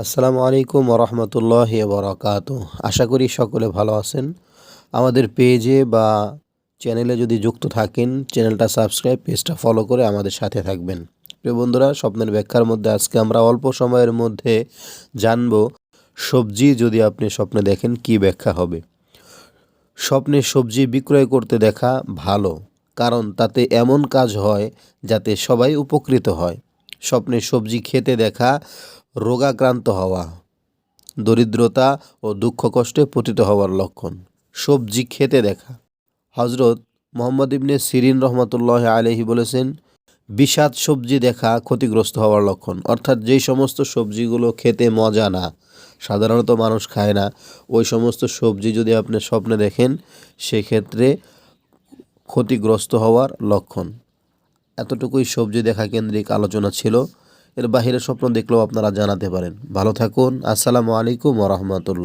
আসসালামু আলাইকুম ওরহমতুল্লাহ বরকাত আশা করি সকলে ভালো আছেন। আমাদের পেজে বা চ্যানেলে যদি যুক্ত থাকেন, চ্যানেলটা সাবস্ক্রাইব, পেজটা ফলো করে আমাদের সাথে থাকবেন। প্রিয় বন্ধুরা, স্বপ্নের ব্যাখ্যার মধ্যে আজকে আমরা অল্প সময়ের মধ্যে জানব, সবজি যদি আপনি স্বপ্নে দেখেন, কি ব্যাখ্যা হবে? স্বপ্নে সবজি বিক্রয় করতে দেখা ভালো, কারণ তাতে এমন কাজ হয় যাতে সবাই উপকৃত হয়। স্বপ্নে সবজি খেতে দেখা, রোগাক্রান্ত হওয়া, দরিদ্রতা ও দুঃখ কষ্টে পতিত হওয়ার লক্ষণ। সবজি খেতে দেখা। হজরত মোহাম্মদ ইবনে সিরিন রহমতুল্লাহ আলহি বলেছেন, বিষাদ সবজি দেখা ক্ষতিগ্রস্ত হওয়ার লক্ষণ। অর্থাৎ যেই সমস্ত সবজিগুলো খেতে মজা না, সাধারণত মানুষ খায় না, ওই সমস্ত সবজি যদি আপনি স্বপ্নে দেখেন, সেক্ষেত্রে ক্ষতিগ্রস্ত হওয়ার লক্ষণ। এতটুকুই সবজি দেখা কেন্দ্রিক আলোচনা ছিল। এর বাহিরে স্বপ্ন দেখলেও আপনারা জানাতে পারেন। ভালো থাকুন। আসসালামু আলাইকুম রহমতুল্লাহ।